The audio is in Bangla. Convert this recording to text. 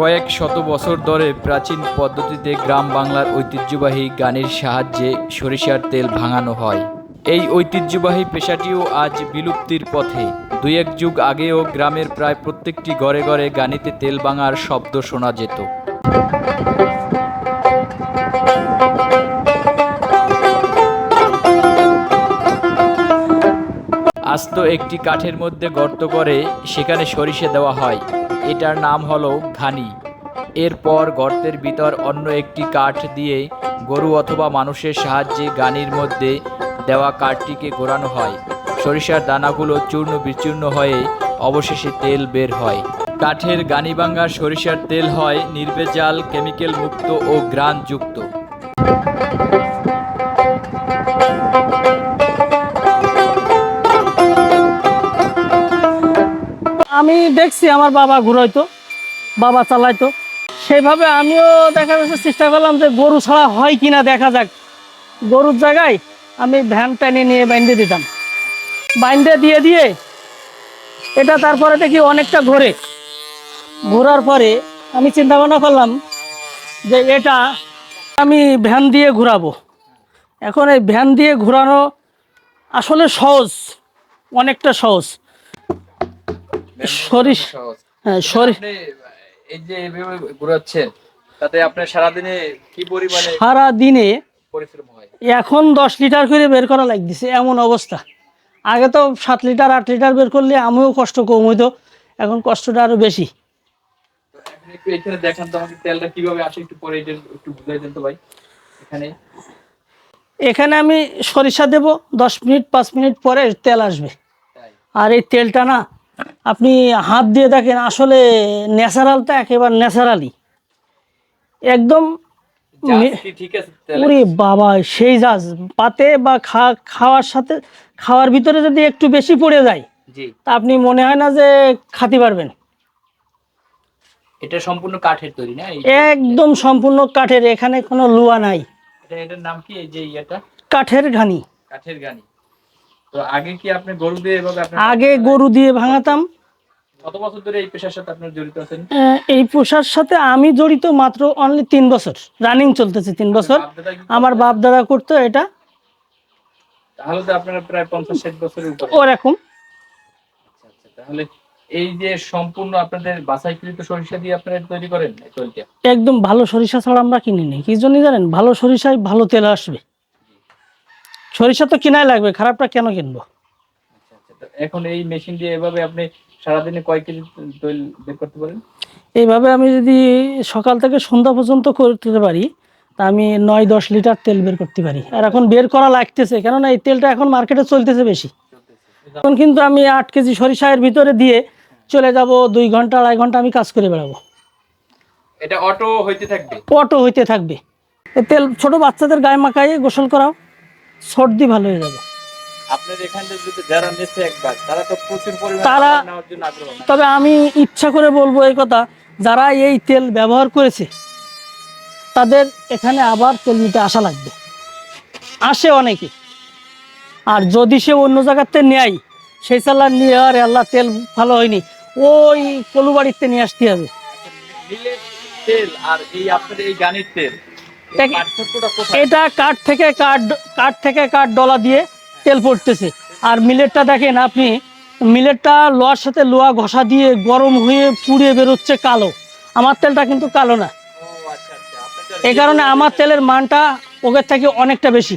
কয়েক শত বছর ধরে প্রাচীন পদ্ধতিতে গ্রাম বাংলার ঐতিহ্যবাহী গানের সাহায্যে সরিষার তেল ভাঙানো হয়। এই ঐতিহ্যবাহী পেশাটিও আজ বিলুপ্তির পথে। দুই এক যুগ আগেও গ্রামের প্রায় প্রত্যেকটি ঘরে ঘরে গানিতে তেল ভাঙার শব্দ শোনা যেত। আস্ত একটি কাঠের মধ্যে গর্ত করে সেখানে সরিষে দেওয়া হয়। এটার নাম হলো ঘানি। এরপর গর্তের ভিতর অন্য একটি কাঠ দিয়ে গরু অথবা মানুষের সাহায্যে গানির মধ্যে দেওয়া কাঠটিকে ঘোরানো হয়। সরিষার দানাগুলো চূর্ণ বিচূর্ণ হয়ে অবশেষে তেল বের হয়। কাঠের গানিবাঙ্গা সরিষার তেল হয় নির্বেজাল কেমিক্যাল মুক্ত ও গ্রানযুক্ত আমি দেখছি আমার বাবা ঘুরাইতো, বাবা চালাইতো। সেইভাবে আমিও দেখা যাচ্ছে চেষ্টা করলাম যে গরু ছাড়া হয় কিনা দেখা যাক। গরুর জায়গায় আমি ভ্যান টানে নিয়ে বাইন্দে দিতাম। বাইন্দে দিয়ে দিয়ে এটা তারপরে দেখি অনেকটা ঘোরে। ঘোরার পরে আমি চিন্তা ভাবনা করলাম যে এটা আমি ভ্যান দিয়ে ঘোরাবো। এখন এই ভ্যান দিয়ে ঘোরানো আসলে সহজ, অনেকটা সহজ। সরিষ। হ্যাঁ সরি এই যে এভাবে ঘুরাচ্ছেন তাতে আপনার সারাদিনে কি পরিমাণে সারা পরিশ্রম হয়? এখন দশ লিটার করে বের করা লাগতেছে এমন অবস্থা। আগে তো সাত লিটার আট লিটার বের করলে আমিও কষ্ট কম হইতো এখন কষ্টটা আরও বেশি। তো এখন একটু এখানে দেখান তো আমাকে তেলটা কীভাবে আসে একটু পরে একটু বুঝাই দেন তো ভাই এখানে। এখানে আমি সরিষা দেব দশ মিনিট পাঁচ মিনিট পরে তেল আসবে। আর এই তেলটা না আপনি হাত দিয়ে দেখেন আসলে ন্যাচারালটা একেবারে ন্যাচারালি একদম ওরে বাবা সেই জাজ পাতে বা খাওয়ার সাথে খাওয়ার ভিতরে যদি একটু বেশি পড়ে যায় তা আপনি মনে হয় না যে খাতে পারবেন। এটা সম্পূর্ণ কাঠের তৈরি না? একদম সম্পূর্ণ কাঠের এখানে কোনো লুয়া নাই। এটা এটার নাম কি? এই যে কাঠের ঘানি। কাঠের গানি তো আগে কি আপনি গরু দিয়ে এভাবে আগে গরু দিয়ে ভাঙাতাম। কত বছর ধরে এই পেশার সাথে আপনার জড়িত আছেন? এই পোষার সাথে আমি জড়িত মাত্র অনলি তিন বছর। রানিং চলতেছে তিন বছর। আমার বাপ দাদা করতো এটা। তাহলে তো আপনার প্রায় পঞ্চাশ ষাট বছরের উপরে। ওরকম আচ্ছা, আচ্ছা, তাহলে এই যে সম্পূর্ণ আপনাদের বাছাইকৃত সরিষা দিয়ে আপনারা তৈরি করেন একদম ভালো সরিষা ছাড়া আমরা কিনি নি কি জন্য জানেন? ভালো সরিষায় ভালো তেল আসবে। সরিষা তো কিনাই লাগবে খারাপটা কেন কিনবো? আচ্ছা আচ্ছা। এখন এই মেশিন দিয়ে এভাবে আপনি সারাদিনে কয় কেজি তৈল বের করতে পারেন? এইভাবে আমি যদি সকাল থেকে সন্ধ্যা পর্যন্ত করতে পারি তা আমি নয় দশ লিটার তেল বের করতে পারি। আর এখন বের করা লাগতেছে কেননা এই তেলটা এখন মার্কেটে চলতেছে বেশি। এখন কিন্তু আমি আট কেজি সরিষায়ের ভিতরে দিয়ে চলে যাব দুই ঘণ্টা আড়াই ঘণ্টা আমি কাজ করে বেড়াবো। এটা অটো হইতে থাকবে? অটো হইতে থাকবে। তেল ছোট বাচ্চাদের গায়ে মাখাইয়ে গোসল করাও। সর্দি ভালো হয়ে যাবে। আপনার এখানটা যদি যারা নেছে একবার তারা তো প্রচুর পরিমাণে তবে আমি ইচ্ছা করে বলব এই কথা যারা এই তেল ব্যবহার করেছে তাদের এখানে আবার তেল নিতে আসা লাগবে। আসে অনেকে। আর যদি সে অন্য জায়গাতে নেয় সেই চালার নিয়ে আর আল্লাহ তেল ভালো হয়নি ওই কলুবাড়িতে নিয়ে আসতে হবে। তেল আর এই আপনার এই গানের তেল এটা কাঠ থেকে কাঠ কাঠ থেকে কাঠ ডলা দিয়ে তেল পড়তেছে। আর মিলেটটা দেখেন আপনি মিলেটটা লোয়ার সাথে লোয়া ঘষা দিয়ে গরম হয়ে পুড়ে বেরোচ্ছে কালো। আমার তেলটা কিন্তু কালো না। আচ্ছা আচ্ছা। এই কারণে আমার তেলের মানটা ওদের থেকে অনেকটা বেশি।